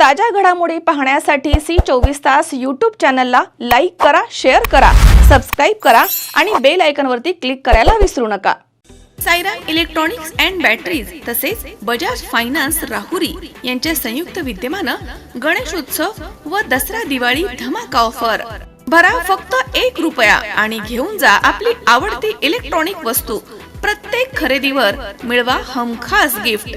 ताज्या घडामोडी पाहण्यासाठी सी चोवीस तास यूट्यूब चॅनलला लाईक करा शेअर करा सबस्क्राईब करा आणि बेल आयकॉनवरती क्लिक करायला विसरू नका. सायरा इलेक्ट्रॉनिक्स अँड बॅटरीज तसेच बजाज फायनान्स राहुरी यांच्या संयुक्त विद्यमानं गणेशोत्सव व दसरा दिवाळी धमाका ऑफर. भरा फक्त एक रुपया आणि घेऊन जा आपली आवडती इलेक्ट्रॉनिक वस्तू. प्रत्येक खरेदीवर मिळवा हमखास गिफ्ट.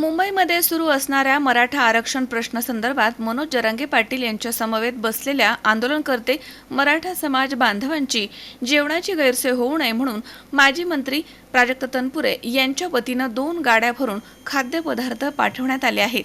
मुंबईमध्ये सुरू असणाऱ्या मराठा आरक्षण प्रश्नासंदर्भात मनोज जरांगे पाटील यांच्या समवेत बसलेल्या आंदोलनकर्ते मराठा समाज बांधवांची जेवणाची गैरसोय होऊ नये म्हणून माजी मंत्री प्राजक्त तनपुरे यांच्या वतीनं दोन गाड्या भरून खाद्यपदार्थ पाठवण्यात आले आहेत.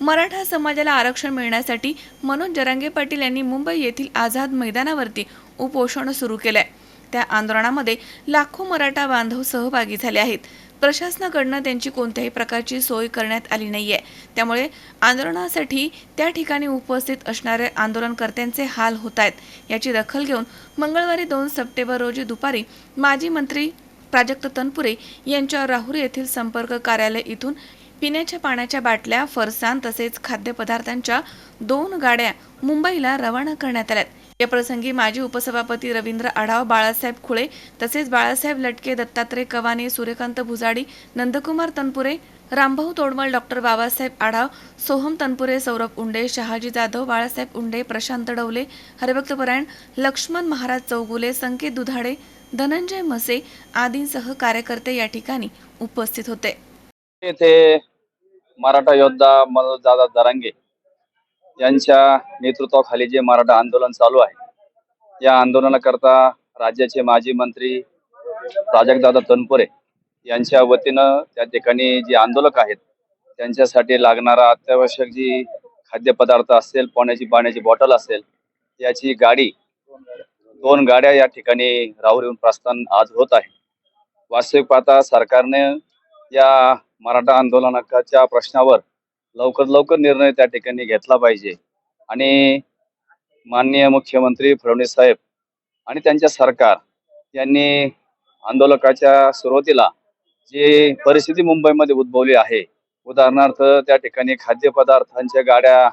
मराठा समाजाला आरक्षण मिळण्यासाठी मनोज जरांगे पाटील यांनी मुंबई येथील आझाद मैदानावरती उपोषण सुरू केलं आहे त्या आंदोलनामध्ये लाखो मराठा बांधव सहभागी झाले आहेत. प्रशासनाकडनं त्यांची कोणत्याही प्रकारची सोय करण्यात आली नाहीये. त्यामुळे आंदोलनासाठी त्या ठिकाणी उपस्थित असणाऱ्या आंदोलनकर्त्यांचे हाल होत आहेत याची दखल घेऊन मंगळवारी दोन सप्टेंबर रोजी दुपारी माजी मंत्री प्राजक्त तनपुरे यांच्या राहुरी येथील संपर्क कार्यालय इथून पिण्याच्या पाण्याच्या बाटल्या फरसान तसेच खाद्यपदार्थांच्या दोन गाड्या मुंबईला रवाना करण्यात आल्यात. या प्रसंगी माजी उपसभापती रवींद्र आढाव बाळासाहेब खुळे तसेच बाळासाहेब लटके दत्तात्रय कवाने सूर्यकांत भुजाडी नंदकुमार तनपुरे रामभाऊ तोडमल डॉक्टर बाबासाहेब आढाव सोहम तनपुरे सौरभ उंडे शहाजी जाधव बाळासाहेब उंडे प्रशांत डवले हरिभक्तपरायण लक्ष्मण महाराज चौगुले संकेत दुधाडे धनंजय मसे आदींसह कार्यकर्ते या ठिकाणी उपस्थित होते. येथे मराठा योद्धा मनोज दादा दरांगे यांच्या नेतृत्वाखाली जे मराठा आंदोलन चालू आहे या आंदोलनाकरता राज्याचे माजी मंत्री प्राजक्तदादा तनपुरे यांच्या वतीनं त्या ठिकाणी जे आंदोलक आहेत त्यांच्यासाठी लागणारा अत्यावश्यक जी खाद्यपदार्थ असेल पाण्याची पाण्याची बॉटल असेल याची गाडी दोन गाड्या या ठिकाणी राहुरी येऊन प्रस्थान आज होत आहे. वास्तविक पाहता सरकारने या मराठा आंदोलनाच्या प्रश्नावर लवकर लवकर निर्णय त्या ठिकाणी घेतला पाहिजे. आणि माननीय मुख्यमंत्री फडणवीस साहेब आणि त्यांच्या सरकार यांनी आंदोलकाच्या सुरुवातीला जी परिस्थिती मुंबईमध्ये उद्भवली आहे उदाहरणार्थ त्या ठिकाणी खाद्यपदार्थांच्या गाड्या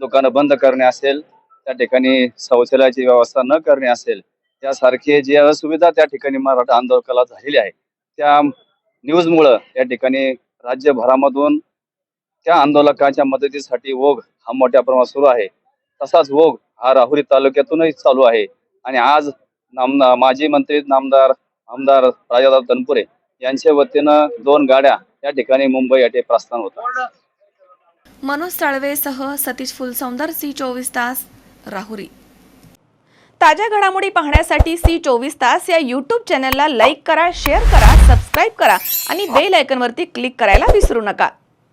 दुकानं बंद करणे असेल त्या ठिकाणी शौचालयाची व्यवस्था न करणे असेल त्यासारखे जे असुविधा त्या ठिकाणी मराठा आंदोलकाला झालेली आहे त्या न्यूजमुळं या ठिकाणी राज्यभरामधून त्या आंदोलकांच्या मदतीसाठी ओघ हा मोठ्या प्रमाणात सुरू आहे. तसाच ओघ हा राहुरी तालुक्यातूनही चालू आहे. आणि आज नामदार माजी मंत्री नामदार आमदार राजादा तनपुरे यांच्या वतीनं दोन गाड्या या ठिकाणी मुंबई येथे प्रस्थान होतात. मनोज साळवेसह सतीश फुलसौंदर सी चोवीस तास राहुरी. ताज्या घडामोडी पाहण्यासाठी सी चोवीस तास या यूट्यूब चॅनलला लाईक करा शेअर करा सबस्क्राईब करा आणि बेल आयकनवरती क्लिक करायला विसरू नका.